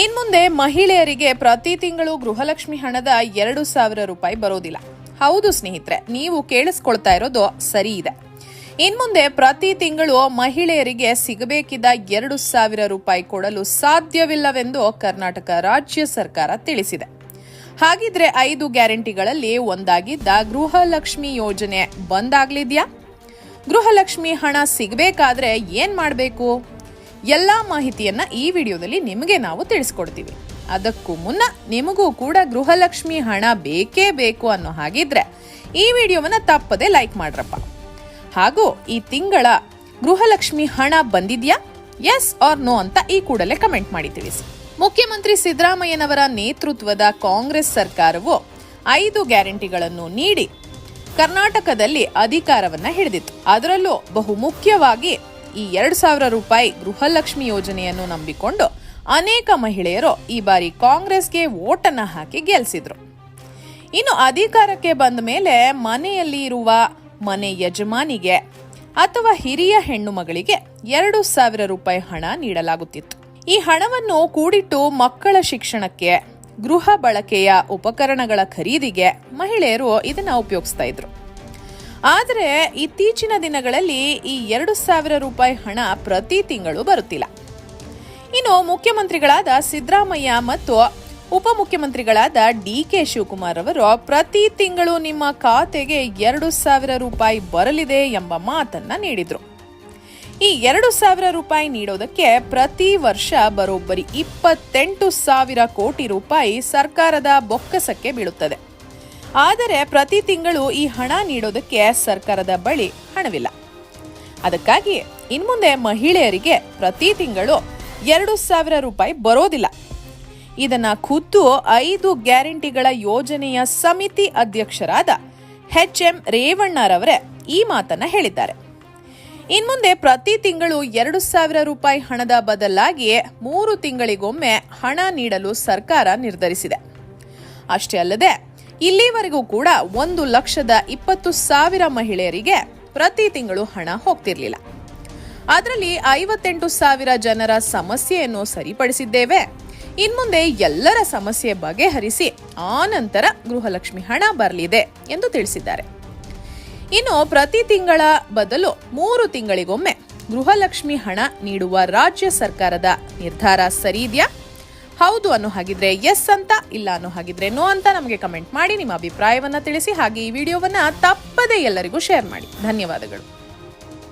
ಇನ್ ಮುಂದೆ ಮಹಿಳೆಯರಿಗೆ ಪ್ರತಿ ತಿಂಗಳು ಗೃಹಲಕ್ಷ್ಮಿ ಹಣದ ಎರಡು ಸಾವಿರ ರೂಪಾಯಿ ಬರೋದಿಲ್ಲ. ಹೌದು ಸ್ನೇಹಿತರೆ, ನೀವು ಕೇಳಿಸ್ಕೊಳ್ತಾ ಇರೋದು ಸರಿ ಇದೆ. ಇನ್ಮುಂದೆ ಪ್ರತಿ ತಿಂಗಳು ಮಹಿಳೆಯರಿಗೆ ಸಿಗಬೇಕಿದ್ದ ಎರಡು ಸಾವಿರ ರೂಪಾಯಿ ಕೊಡಲು ಸಾಧ್ಯವಿಲ್ಲವೆಂದು ಕರ್ನಾಟಕ ರಾಜ್ಯ ಸರ್ಕಾರ ತಿಳಿಸಿದೆ. ಹಾಗಿದ್ರೆ ಐದು ಗ್ಯಾರಂಟಿಗಳಲ್ಲಿ ಒಂದಾಗಿದ್ದ ಗೃಹಲಕ್ಷ್ಮಿ ಯೋಜನೆ ಬಂದಾಗ್ಲಿದ್ಯಾ? ಗೃಹಲಕ್ಷ್ಮಿ ಹಣ ಸಿಗಬೇಕಾದ್ರೆ ಏನ್ ಮಾಡಬೇಕು? ಎಲ್ಲ ಮಾಹಿತಿಯನ್ನ ಈ ವಿಡಿಯೋದಲ್ಲಿ ನಿಮಗೆ ನಾವು ತಿಳಿಸ್ಕೊಡ್ತೀವಿ. ಅದಕ್ಕೂ ಮುನ್ನ ನಿಮಗೂ ಕೂಡ ಗೃಹಲಕ್ಷ್ಮಿ ಹಣ ಬೇಕೇ ಬೇಕು ಅನ್ನೋ ಹಾಗಿದ್ರೆ ಈ ವಿಡಿಯೋವನ್ನ ತಪ್ಪದೆ ಲೈಕ್ ಮಾಡ್ರಪ್ಪ. ಹಾಗೂ ಈ ತಿಂಗಳ ಗೃಹಲಕ್ಷ್ಮಿ ಹಣ ಬಂದಿದ್ಯಾ? ಎಸ್ ಆರ್ ನೋ ಅಂತ ಈ ಕೂಡಲೇ ಕಮೆಂಟ್ ಮಾಡಿ ತಿಳಿಸಿ. ಮುಖ್ಯಮಂತ್ರಿ ಸಿದ್ದರಾಮಯ್ಯನವರ ನೇತೃತ್ವದ ಕಾಂಗ್ರೆಸ್ ಸರ್ಕಾರವು ಐದು ಗ್ಯಾರಂಟಿಗಳನ್ನು ನೀಡಿ ಕರ್ನಾಟಕದಲ್ಲಿ ಅಧಿಕಾರವನ್ನ ಹಿಡಿದಿತ್ತು. ಅದರಲ್ಲೂ ಬಹು ಮುಖ್ಯವಾಗಿ ಈ ಎರಡು ಸಾವಿರ ರೂಪಾಯಿ ಗೃಹಲಕ್ಷ್ಮಿ ಯೋಜನೆಯನ್ನು ನಂಬಿಕೊಂಡು ಅನೇಕ ಮಹಿಳೆಯರು ಈ ಬಾರಿ ಕಾಂಗ್ರೆಸ್ಗೆ ಓಟನ್ನ ಹಾಕಿ ಗೆಲ್ಲಿಸಿದ್ರು ಇನ್ನು ಅಧಿಕಾರಕ್ಕೆ ಬಂದ ಮೇಲೆ ಮನೆಯಲ್ಲಿ ಇರುವ ಮನೆ ಯಜಮಾನಿಗೆ ಅಥವಾ ಹಿರಿಯ ಹೆಣ್ಣು ಮಗಳಿಗೆ ಎರಡು ಸಾವಿರ ರೂಪಾಯಿ ಹಣ ನೀಡಲಾಗುತ್ತಿತ್ತು. ಈ ಹಣವನ್ನು ಕೂಡಿಟ್ಟು ಮಕ್ಕಳ ಶಿಕ್ಷಣಕ್ಕೆ, ಗೃಹ ಬಳಕೆಯ ಉಪಕರಣಗಳ ಖರೀದಿಗೆ ಮಹಿಳೆಯರು ಇದನ್ನ ಉಪಯೋಗಿಸ್ತಾ ಇದ್ರು. ಆದರೆ ಇತ್ತೀಚಿನ ದಿನಗಳಲ್ಲಿ ಈ ಎರಡು ಸಾವಿರ ರೂಪಾಯಿ ಹಣ ಪ್ರತಿ ತಿಂಗಳು ಬರುತ್ತಿಲ್ಲ. ಇನ್ನು ಮುಖ್ಯಮಂತ್ರಿಗಳಾದ ಸಿದ್ದರಾಮಯ್ಯ ಮತ್ತು ಉಪಮುಖ್ಯಮಂತ್ರಿಗಳಾದ ಡಿ ಕೆ ಶಿವಕುಮಾರ್ ಅವರು ಪ್ರತಿ ತಿಂಗಳು ನಿಮ್ಮ ಖಾತೆಗೆ ಎರಡು ಸಾವಿರ ರೂಪಾಯಿ ಬರಲಿದೆ ಎಂಬ ಮಾತನ್ನ ನೀಡಿದರು. ಈ ಎರಡು ಸಾವಿರ ರೂಪಾಯಿ ನೀಡೋದಕ್ಕೆ ಪ್ರತಿ ವರ್ಷ ಬರೋಬ್ಬರಿ ಇಪ್ಪತ್ತೆಂಟು ಸಾವಿರ ಕೋಟಿ ರೂಪಾಯಿ ಸರ್ಕಾರದ ಬೊಕ್ಕಸಕ್ಕೆ ಬೀಳುತ್ತದೆ. ಆದರೆ ಪ್ರತಿ ತಿಂಗಳು ಈ ಹಣ ನೀಡೋದಕ್ಕೆ ಸರ್ಕಾರದ ಬಳಿ ಹಣವಿಲ್ಲ. ಅದಕ್ಕಾಗಿ ಇನ್ಮುಂದೆ ಮಹಿಳೆಯರಿಗೆ ಪ್ರತಿ ತಿಂಗಳು ಎರಡು ಸಾವಿರ ರೂಪಾಯಿ ಬರೋದಿಲ್ಲ. ಇದನ್ನ ಖುದ್ದು ಐದು ಗ್ಯಾರಂಟಿಗಳ ಯೋಜನೆಯ ಸಮಿತಿ ಅಧ್ಯಕ್ಷರಾದ ಎಚ್ ಎಂ ರೇವಣ್ಣರವರೇ ಈ ಮಾತನ್ನ ಹೇಳಿದ್ದಾರೆ. ಇನ್ಮುಂದೆ ಪ್ರತಿ ತಿಂಗಳು ಎರಡು ಸಾವಿರ ರೂಪಾಯಿ ಹಣದ ಬದಲಾಗಿ ಮೂರು ತಿಂಗಳಿಗೊಮ್ಮೆ ಹಣ ನೀಡಲು ಸರ್ಕಾರ ನಿರ್ಧರಿಸಿದೆ. ಅಷ್ಟೇ ಅಲ್ಲದೆ ಇಲ್ಲಿವರೆಗೂ ಕೂಡ ಒಂದು ಲಕ್ಷದ ಇಪ್ಪತ್ತು ಸಾವಿರ ಮಹಿಳೆಯರಿಗೆ ಪ್ರತಿ ತಿಂಗಳು ಹಣ ಹೋಗ್ತಿರ್ಲಿಲ್ಲ. ಅದರಲ್ಲಿ ಐವತ್ತೆಂಟು ಸಾವಿರ ಜನರ ಸಮಸ್ಯೆಯನ್ನು ಸರಿಪಡಿಸಿದ್ದೇವೆ. ಇನ್ಮುಂದೆ ಎಲ್ಲರ ಸಮಸ್ಯೆ ಬಗೆಹರಿಸಿ ಆನಂತರ ನಂತರ ಗೃಹಲಕ್ಷ್ಮಿ ಹಣ ಬರಲಿದೆ ಎಂದು ತಿಳಿಸಿದ್ದಾರೆ. ಇನ್ನು ಪ್ರತಿ ತಿಂಗಳ ಬದಲು ಮೂರು ತಿಂಗಳಿಗೊಮ್ಮೆ ಗೃಹಲಕ್ಷ್ಮಿ ಹಣ ನೀಡುವ ರಾಜ್ಯ ಸರ್ಕಾರದ ನಿರ್ಧಾರ ಸರಿ ಇದೆಯಾ? ಹೌದು ಅನ್ನೋ ಹಾಗಿದ್ರೆ ಎಸ್ ಅಂತ, ಇಲ್ಲ ಅನ್ನೋ ಹಾಗಿದ್ರೆ ನೋ ಅಂತ ನಮಗೆ ಕಮೆಂಟ್ ಮಾಡಿ ನಿಮ್ಮ ಅಭಿಪ್ರಾಯವನ್ನ ತಿಳಿಸಿ ಹಾಗೆ ಈ ವಿಡಿಯೋವನ್ನ ತಪ್ಪದೇ ಎಲ್ಲರಿಗೂ ಶೇರ್ ಮಾಡಿ. ಧನ್ಯವಾದಗಳು.